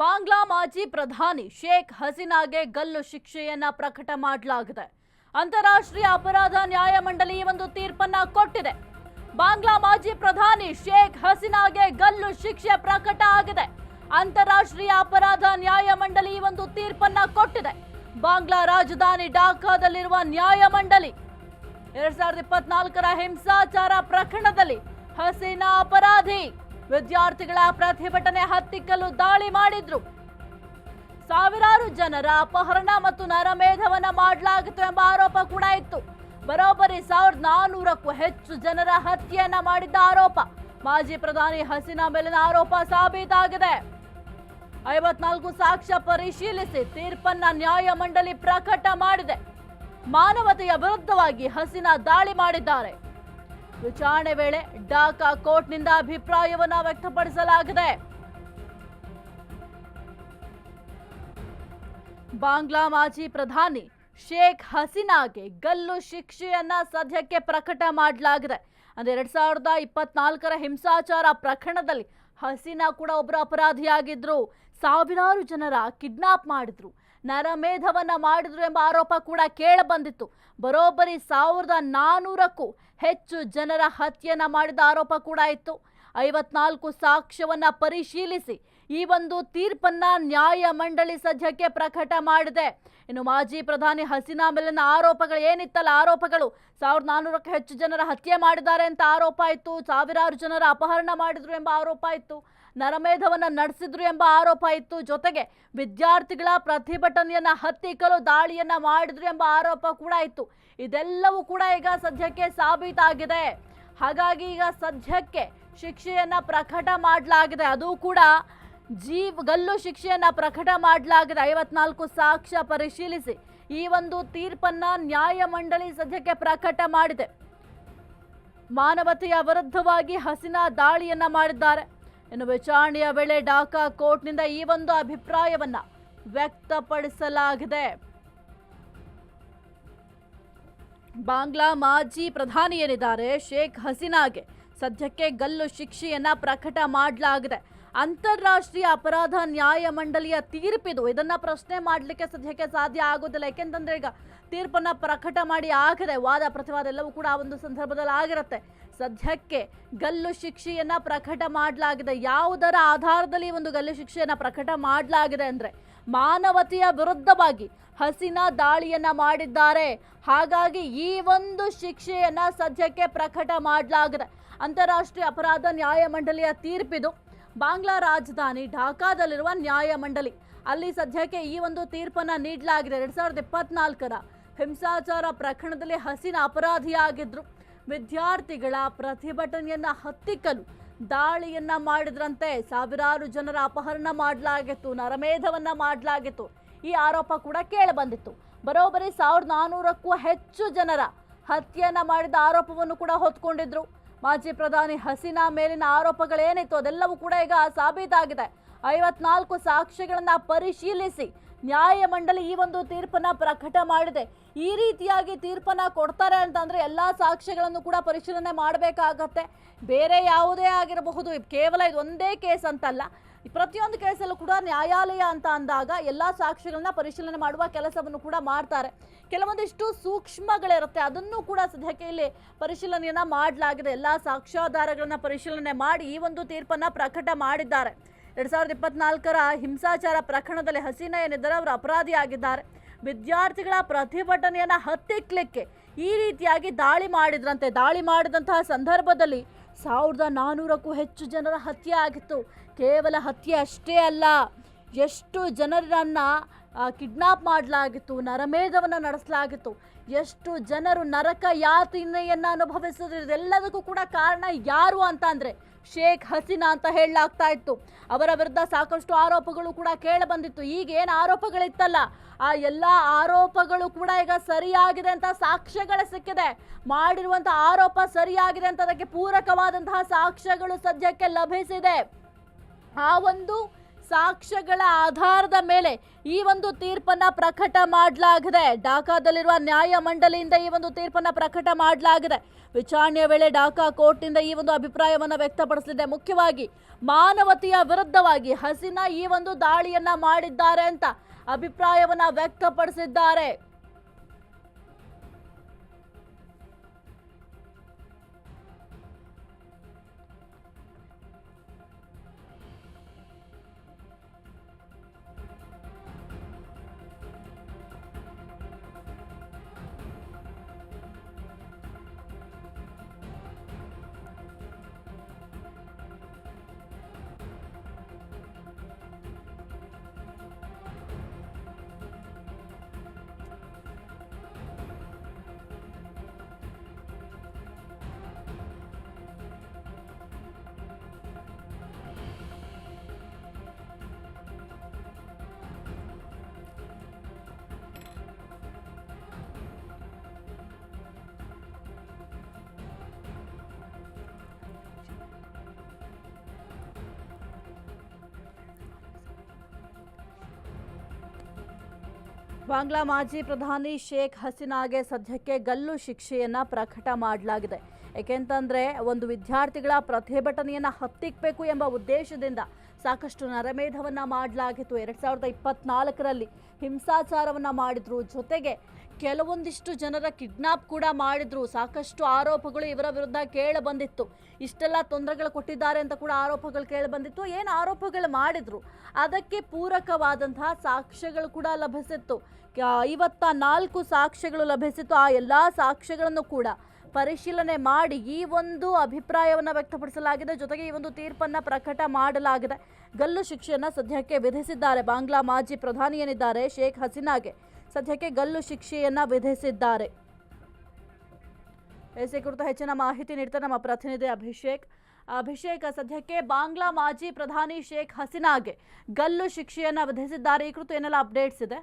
ಬಾಂಗ್ಲಾ ಮಾಜಿ ಪ್ರಧಾನಿ ಶೇಖ್ ಹಸೀನಾಗೆ ಗಲ್ಲು ಶಿಕ್ಷೆಯನ್ನ ಪ್ರಕಟ ಮಾಡಲಾಗಿದೆ. ಅಂತಾರಾಷ್ಟ್ರೀಯ ಅಪರಾಧ ನ್ಯಾಯಮಂಡಳಿ ಒಂದು ತೀರ್ಪನ್ನ ಕೊಟ್ಟಿದೆ. ಬಾಂಗ್ಲಾ ಮಾಜಿ ಪ್ರಧಾನಿ ಶೇಖ್ ಹಸೀನಾಗೆ ಗಲ್ಲು ಶಿಕ್ಷೆ ಪ್ರಕಟ ಆಗಿದೆ. ಅಂತಾರಾಷ್ಟ್ರೀಯ ಅಪರಾಧ ನ್ಯಾಯಮಂಡಳಿ ಒಂದು ತೀರ್ಪನ್ನ ಕೊಟ್ಟಿದೆ. ಬಾಂಗ್ಲಾ ರಾಜಧಾನಿ ಢಾಕಾದಲ್ಲಿರುವ ನ್ಯಾಯಮಂಡಳಿ ಎರಡ್ ಸಾವಿರದ ಇಪ್ಪತ್ನಾಲ್ಕರ ಹಿಂಸಾಚಾರ ಪ್ರಕರಣದಲ್ಲಿ ಹಸೀನಾ ಅಪರಾಧಿ. ವಿದ್ಯಾರ್ಥಿಗಳ ಪ್ರತಿಭಟನೆ ಹತ್ತಿಕ್ಕಲು ದಾಳಿ ಮಾಡಿದ್ರು. ಸಾವಿರಾರು ಜನರ ಅಪಹರಣ ಮತ್ತು ನರಮೇಧವನ್ನ ಮಾಡಲಾಗಿತ್ತು ಎಂಬ ಆರೋಪ ಕೂಡ ಇತ್ತು. ಬರೋಬ್ಬರಿ ಸಾವಿರದ ನಾನೂರಕ್ಕೂ ಹೆಚ್ಚು ಜನರ ಹತ್ಯೆಯನ್ನ ಮಾಡಿದ್ದ ಆರೋಪ. ಮಾಜಿ ಪ್ರಧಾನಿ ಹಸೀನಾ ಮೇಲಿನ ಆರೋಪ ಸಾಬೀತಾಗಿದೆ. ಐವತ್ನಾಲ್ಕು ಸಾಕ್ಷ್ಯ ಪರಿಶೀಲಿಸಿ ತೀರ್ಪನ್ನ ನ್ಯಾಯಮಂಡಳಿ ಪ್ರಕಟ ಮಾಡಿದೆ. ಮಾನವತೆಯ ವಿರುದ್ಧವಾಗಿ ಹಸೀನಾ ದಾಳಿ ಮಾಡಿದ್ದಾರೆ. ವಿಚಾರಣೆ ವೇಳೆ ಢಾಕಾ ಕೋರ್ಟ್ನಿಂದ ಅಭಿಪ್ರಾಯವನ್ನ ವ್ಯಕ್ತಪಡಿಸಲಾಗಿದೆ. ಬಾಂಗ್ಲಾ ಮಾಜಿ ಪ್ರಧಾನಿ ಶೇಖ್ ಹಸೀನಾಗೆ ಗಲ್ಲು ಶಿಕ್ಷೆಯನ್ನ ಸದ್ಯಕ್ಕೆ ಪ್ರಕಟ ಮಾಡಲಾಗಿದೆ. ಅಂದ್ರೆ ಎರಡ್ ಸಾವಿರದ ಇಪ್ಪತ್ನಾಲ್ಕರ ಹಿಂಸಾಚಾರ ಪ್ರಕರಣದಲ್ಲಿ ಹಸೀನಾ ಕೂಡ ಒಬ್ಬರು ಅಪರಾಧಿಯಾಗಿದ್ರು. ಸಾವಿರಾರು ಜನರ ಕಿಡ್ನಾಪ್ ಮಾಡಿದ್ರು. ನರಮೇಧವನ್ನ ಮಾಡಿದ್ರು ಎಂಬ ಆರೋಪ ಕೂಡ ಕೇಳ ಬಂದಿತ್ತು ಬರೋಬ್ಬರಿ ಸಾವಿರದ ನಾನೂರಕ್ಕೂ ಹೆಚ್ಚು ಜನರ ಹತ್ಯೆಯನ್ನ ಮಾಡಿದ ಆರೋಪ ಕೂಡ ಇತ್ತು. ಐವತ್ನಾಲ್ಕು ಸಾಕ್ಷ್ಯವನ್ನ ಪರಿಶೀಲಿಸಿ ಈ ಒಂದು ತೀರ್ಪನ್ನ ನ್ಯಾಯ ಮಂಡಳಿ ಸದ್ಯಕ್ಕೆ ಪ್ರಕಟ ಮಾಡಿದೆ. ಇನ್ನು ಮಾಜಿ ಪ್ರಧಾನಿ ಹಸೀನಾ ಮೇಲಿನ ಆರೋಪಗಳು ಏನಿತ್ತಲ್ಲ, ಆರೋಪಗಳು ಸಾವಿರದ ನಾನ್ನೂರಕ್ಕೂ ಹೆಚ್ಚು ಜನರ ಹತ್ಯೆ ಮಾಡಿದ್ದಾರೆ ಅಂತ ಆರೋಪ ಇತ್ತು. ಸಾವಿರಾರು ಜನರ ಅಪಹರಣ ಮಾಡಿದ್ರು ಎಂಬ ಆರೋಪ ಇತ್ತು. ನರಮೇಧವನ್ನ ನಡೆಸಿದ್ರು ಎಂಬ ಆರೋಪ ಇತ್ತು. ಜೊತೆಗೆ ವಿದ್ಯಾರ್ಥಿಗಳ ಪ್ರತಿಭಟನೆಯನ್ನ ಹತ್ತಿಕ್ಕಲು ದಾಳಿಯನ್ನ ಮಾಡಿದ್ರು ಎಂಬ ಆರೋಪ ಕೂಡ ಇತ್ತು. ಇದೆಲ್ಲವೂ ಕೂಡ ಈಗ ಸದ್ಯಕ್ಕೆ ಸಾಬೀತಾಗಿದೆ. ಹಾಗಾಗಿ ಈಗ ಸದ್ಯಕ್ಕೆ ಶಿಕ್ಷೆಯನ್ನ ಪ್ರಕಟ ಮಾಡಲಾಗಿದೆ. ಅದು ಕೂಡ ಜೀವ್ ಗಲ್ಲು ಶಿಕ್ಷೆಯನ್ನ ಪ್ರಕಟ ಮಾಡಲಾಗಿದೆ. ಐವತ್ನಾಲ್ಕು ಸಾಕ್ಷ್ಯ ಪರಿಶೀಲಿಸಿ ಈ ಒಂದು ತೀರ್ಪನ್ನ ನ್ಯಾಯಮಂಡಳಿ ಸದ್ಯಕ್ಕೆ ಪ್ರಕಟ ಮಾಡಿದೆ. ಮಾನವತೆಯ ವಿರುದ್ಧವಾಗಿ ಹಸಿನ ದಾಳಿಯನ್ನ ಮಾಡಿದ್ದಾರೆ. ಇನ್ನು ವಿಚಾರಣೆಯ ವೇಳೆ ಢಾಕಾ ಕೋರ್ಟ್ನಿಂದ ಈ ಒಂದು ಅಭಿಪ್ರಾಯವನ್ನ ವ್ಯಕ್ತಪಡಿಸಲಾಗಿದೆ. ಬಾಂಗ್ಲಾ ಮಾಜಿ ಪ್ರಧಾನಿ ಏನಿದ್ದಾರೆ? ಶೇಖ್ ಹಸೀನಾಗೆ ಸದ್ಯಕ್ಕೆ ಗಲ್ಲು ಶಿಕ್ಷೆಯನ್ನ ಪ್ರಕಟ ಮಾಡಲಾಗಿದೆ. ಅಂತಾರಾಷ್ಟ್ರೀಯ ಅಪರಾಧ ನ್ಯಾಯ ಮಂಡಳಿಯ ತೀರ್ಪಿದು. ಇದನ್ನ ಪ್ರಶ್ನೆ ಮಾಡಲಿಕ್ಕೆ ಸದ್ಯಕ್ಕೆ ಸಾಧ್ಯ ಆಗೋದಿಲ್ಲ. ಯಾಕೆಂತಂದ್ರೆ ಈಗ ತೀರ್ಪನ್ನ ಪ್ರಕಟ ಮಾಡಿ ಆಗದೆ ವಾದ ಪ್ರತಿವಾದ ಎಲ್ಲವೂ ಕೂಡ ಆ ಒಂದು ಸಂದರ್ಭದಲ್ಲಿ ಆಗಿರುತ್ತೆ. ಸದ್ಯಕ್ಕೆ ಗಲ್ಲು ಶಿಕ್ಷೆಯನ್ನ ಪ್ರಕಟ ಮಾಡಲಾಗಿದೆ. ಯಾವುದರ ಆಧಾರದಲ್ಲಿ ಒಂದು ಗಲ್ಲು ಶಿಕ್ಷೆಯನ್ನ ಪ್ರಕಟ ಮಾಡಲಾಗಿದೆ ಅಂದ್ರೆ ಮಾನವತೆಯ ವಿರುದ್ಧವಾಗಿ ಹಸಿನ ದಾಳಿಯನ್ನ ಮಾಡಿದ್ದಾರೆ. ಹಾಗಾಗಿ ಈ ಒಂದು ಶಿಕ್ಷೆಯನ್ನ ಸದ್ಯಕ್ಕೆ ಪ್ರಕಟ ಮಾಡಲಾಗಿದೆ. ಅಂತಾರಾಷ್ಟ್ರೀಯ ಅಪರಾಧ ನ್ಯಾಯ ಮಂಡಳಿಯ ತೀರ್ಪಿದು. ಬಾಂಗ್ಲಾ ರಾಜಧಾನಿ ಢಾಕಾದಲ್ಲಿರುವ ನ್ಯಾಯಮಂಡಳಿ. ಅಲ್ಲಿ ಸದ್ಯಕ್ಕೆ ಈ ಒಂದು ತೀರ್ಪನ್ನ ನೀಡಲಾಗಿದೆ. ಎರಡ್ ಸಾವಿರದ ಇಪ್ಪತ್ನಾಲ್ಕರ ಹಿಂಸಾಚಾರ ಪ್ರಕರಣದಲ್ಲಿ ಹಸಿನ ಅಪರಾಧಿಯಾಗಿದ್ರು. ವಿದ್ಯಾರ್ಥಿಗಳ ಪ್ರತಿಭಟನೆಯನ್ನ ಹತ್ತಿಕ್ಕಲು ದಾಳಿಯನ್ನ ಮಾಡಿದ್ರಂತೆ ಸಾವಿರಾರು ಜನರ ಅಪಹರಣ ಮಾಡಲಾಗಿತ್ತು, ನರಮೇಧವನ್ನ ಮಾಡಲಾಗಿತ್ತು. ಈ ಆರೋಪ ಕೂಡ ಕೇಳಬಂದಿತ್ತು ಬರೋಬ್ಬರಿ ಸಾವಿರದ ನಾನೂರಕ್ಕೂ ಹೆಚ್ಚು ಜನರ ಹತ್ಯೆಯನ್ನ ಮಾಡಿದ ಆರೋಪವನ್ನು ಕೂಡ ಹೊತ್ಕೊಂಡಿದ್ರು. ಮಾಜಿ ಪ್ರಧಾನಿ ಹಸೀನಾ ಮೇಲಿನ ಆರೋಪಗಳೇನಿತ್ತು ಅದೆಲ್ಲವೂ ಕೂಡ ಈಗ ಸಾಬೀತಾಗಿದೆ. ಐವತ್ನಾಲ್ಕು ಸಾಕ್ಷ್ಯಗಳನ್ನ ಪರಿಶೀಲಿಸಿ ನ್ಯಾಯಮಂಡಳಿ ಈ ಒಂದು ತೀರ್ಪನ್ನ ಪ್ರಕಟ ಮಾಡಿದೆ. ಈ ರೀತಿಯಾಗಿ ತೀರ್ಪನ್ನ ಕೊಡ್ತಾರೆ ಅಂತಂದ್ರೆ ಎಲ್ಲಾ ಸಾಕ್ಷ್ಯಗಳನ್ನು ಕೂಡ ಪರಿಶೀಲನೆ ಮಾಡಬೇಕಾಗತ್ತೆ. ಬೇರೆ ಯಾವುದೇ ಆಗಿರಬಹುದು, ಕೇವಲ ಇದು ಒಂದೇ ಕೇಸ್ ಅಂತಲ್ಲ. ಈ ಪ್ರತಿಯೊಂದು ಕೇಸಲ್ಲೂ ಕೂಡ ನ್ಯಾಯಾಲಯ ಅಂತ ಅಂದಾಗ ಎಲ್ಲ ಸಾಕ್ಷಿಗಳನ್ನ ಪರಿಶೀಲನೆ ಮಾಡುವ ಕೆಲಸವನ್ನು ಕೂಡ ಮಾಡ್ತಾರೆ. ಕೆಲವೊಂದಿಷ್ಟು ಸೂಕ್ಷ್ಮಗಳಿರುತ್ತೆ. ಅದನ್ನು ಕೂಡ ಸದ್ಯಕ್ಕೆ ಇಲ್ಲಿ ಪರಿಶೀಲನೆಯನ್ನ ಮಾಡಲಾಗಿದೆ. ಎಲ್ಲ ಸಾಕ್ಷ್ಯಾಧಾರಗಳನ್ನ ಪರಿಶೀಲನೆ ಮಾಡಿ ಈ ಒಂದು ತೀರ್ಪನ್ನ ಪ್ರಕಟ ಮಾಡಿದ್ದಾರೆ. ಎರಡ್ ಸಾವಿರದ ಇಪ್ಪತ್ನಾಲ್ಕರ ಹಿಂಸಾಚಾರ ಪ್ರಕರಣದಲ್ಲಿ ಹಸೀನಾ ಏನಿದ್ದಾರೆ ಅವರು ಅಪರಾಧಿಯಾಗಿದ್ದಾರೆ. ವಿದ್ಯಾರ್ಥಿಗಳ ಪ್ರತಿಭಟನೆಯನ್ನ ಹತ್ತಿಕ್ಲಿಕ್ಕೆ ಈ ರೀತಿಯಾಗಿ ದಾಳಿ ಮಾಡಿದ್ರಂತೆ. ದಾಳಿ ಮಾಡಿದಂತಹ ಸಂದರ್ಭದಲ್ಲಿ ಸಾವಿರದ ನಾನ್ನೂರಕ್ಕೂ ಹೆಚ್ಚು ಜನರ ಹತ್ಯೆ ಆಗಿತ್ತು. ಕೇವಲ ಹತ್ಯೆ ಅಷ್ಟೇ ಅಲ್ಲ ಎಷ್ಟು ಜನರನ್ನ ಕಿಡ್ನಾಪ್ ಮಾಡಲಾಗಿತ್ತು, ನರಮೇಧವನ್ನು ನಡೆಸಲಾಗಿತ್ತು. ಎಷ್ಟು ಜನರು ನರಕ ಯಾತನೆಯನ್ನು ಅನುಭವಿಸಿದ್ರು, ಇದೆಲ್ಲದಕ್ಕೂ ಕೂಡ ಕಾರಣ ಯಾರು ಅಂತ ಅಂದರೆ ಶೇಖ್ ಹಸೀನಾ ಅಂತ ಹೇಳಲಾಗ್ತಾ ಇತ್ತು. ಅವರ ವಿರುದ್ಧ ಸಾಕಷ್ಟು ಆರೋಪಗಳು ಕೂಡ ಕೇಳಿ ಬಂದಿತ್ತು. ಈಗ ಏನು ಆರೋಪಗಳಿತ್ತಲ್ಲ, ಆ ಎಲ್ಲ ಆರೋಪಗಳು ಕೂಡ ಈಗ ಸರಿಯಾಗಿದೆ ಅಂತ ಸಾಕ್ಷ್ಯಗಳು ಸಿಕ್ಕಿದೆ. ಮಾಡಿರುವಂಥ ಆರೋಪ ಸರಿಯಾಗಿದೆ ಅಂತ ಅದಕ್ಕೆ ಪೂರಕವಾದಂತಹ ಸಾಕ್ಷ್ಯಗಳು ಸದ್ಯಕ್ಕೆ ಲಭಿಸಿದೆ. ಆ ಒಂದು ಸಾಕ್ಷ್ಯಗಳ ಆಧಾರದ ಮೇಲೆ ಈ ಒಂದು ತೀರ್ಪನ್ನ ಪ್ರಕಟ ಮಾಡಲಾಗಿದೆ. ಡಾಕಾದಲ್ಲಿರುವ ನ್ಯಾಯ ಮಂಡಳಿಯಿಂದ ಈ ಒಂದು ತೀರ್ಪನ್ನ ಪ್ರಕಟ ಮಾಡಲಾಗಿದೆ. ವಿಚಾರಣೆಯ ವೇಳೆ ಡಾಕಾ ಕೋರ್ಟ್ನಿಂದ ಈ ಒಂದು ಅಭಿಪ್ರಾಯವನ್ನ ವ್ಯಕ್ತಪಡಿಸಲಿದೆ. ಮುಖ್ಯವಾಗಿ ಮಾನವತೆಯ ವಿರುದ್ಧವಾಗಿ ಹಸಿನ ಈ ಒಂದು ದಾಳಿಯನ್ನ ಮಾಡಿದ್ದಾರೆ ಅಂತ ಅಭಿಪ್ರಾಯವನ್ನ ವ್ಯಕ್ತಪಡಿಸಿದ್ದಾರೆ. ಬಾಂಗ್ಲಾ ಮಾಜಿ ಪ್ರಧಾನಿ ಶೇಖ್ ಹಸೀನಾಗೆ ಸದ್ಯಕ್ಕೆ ಗಲ್ಲು ಶಿಕ್ಷೆಯನ್ನ ಪ್ರಕಟ ಮಾಡಲಾಗಿದೆ. ಏಕೆಂತಂದ್ರೆ ಒಂದು ವಿದ್ಯಾರ್ಥಿಗಳ ಪ್ರತಿಭಟನೆಯನ್ನ ಹತ್ತಿಕ್ಕಬೇಕು ಎಂಬ ಉದ್ದೇಶದಿಂದ ಸಾಕಷ್ಟು ನರಮೇಧವನ್ನ ಮಾಡಲಾಗಿತ್ತು. ಎರಡು ಸಾವಿರದ ಇಪ್ಪತ್ನಾಲ್ಕರಲ್ಲಿ ಹಿಂಸಾಚಾರವನ್ನ ಮಾಡಿದ್ರು. ಜೊತೆಗೆ ಕೆಲವೊಂದಿಷ್ಟು ಜನರ ಕಿಡ್ನಾಪ್ ಕೂಡ ಮಾಡಿದ್ರು. ಸಾಕಷ್ಟು ಆರೋಪಗಳು ಇವರ ವಿರುದ್ಧ ಕೇಳ ಬಂದಿತ್ತು. ಇಷ್ಟೆಲ್ಲ ತೊಂದರೆಗಳು ಕೊಟ್ಟಿದ್ದಾರೆ ಅಂತ ಕೂಡ ಆರೋಪಗಳು ಕೇಳ ಬಂದಿತ್ತು. ಏನು ಆರೋಪಗಳು ಮಾಡಿದ್ರು? ಅದಕ್ಕೆ ಪೂರಕವಾದಂತಹ ಸಾಕ್ಷ್ಯಗಳು ಕೂಡ ಲಭಿಸಿತ್ತು. ಐವತ್ತ ನಾಲ್ಕು ಸಾಕ್ಷ್ಯಗಳು ಲಭಿಸಿತ್ತು. ಆ ಎಲ್ಲ ಸಾಕ್ಷ್ಯಗಳನ್ನು ಕೂಡ ಪರಿಶೀಲನೆ ಮಾಡಿ ಈ ಒಂದು ಅಭಿಪ್ರಾಯವನ್ನು ವ್ಯಕ್ತಪಡಿಸಲಾಗಿದೆ. ಜೊತೆಗೆ ಈ ಒಂದು ತೀರ್ಪನ್ನು ಪ್ರಕಟ ಮಾಡಲಾಗಿದೆ. ಗಲ್ಲು ಶಿಕ್ಷೆಯನ್ನು ಸದ್ಯಕ್ಕೆ ವಿಧಿಸಿದ್ದಾರೆ. ಬಾಂಗ್ಲಾ ಮಾಜಿ ಪ್ರಧಾನಿ ಏನಿದ್ದಾರೆ? ಶೇಖ್ ಹಸೀನಾಗೆ ಸದ್ಯಕ್ಕೆ ಗಲ್ಲು ಶಿಕ್ಷೆಯನ್ನ ವಿಧಿಸಿದ್ದಾರೆ. ಎಸ್ ಈ ಕುರಿತು ಹೆಚ್ಚಿನ ಮಾಹಿತಿ ನೀಡ್ತಾರೆ ನಮ್ಮ ಪ್ರತಿನಿಧಿ ಅಭಿಷೇಕ್. ಅಭಿಷೇಕ್, ಸದ್ಯಕ್ಕೆ ಬಾಂಗ್ಲಾ ಮಾಜಿ ಪ್ರಧಾನಿ ಶೇಖ್ ಹಸೀನಾಗೆ ಗಲ್ಲು ಶಿಕ್ಷೆಯನ್ನ ವಿಧಿಸಿದ್ದಾರೆ. ಈ ಕುರಿತು ಏನೆಲ್ಲ ಅಪ್ಡೇಟ್ಸ್ ಇದೆ?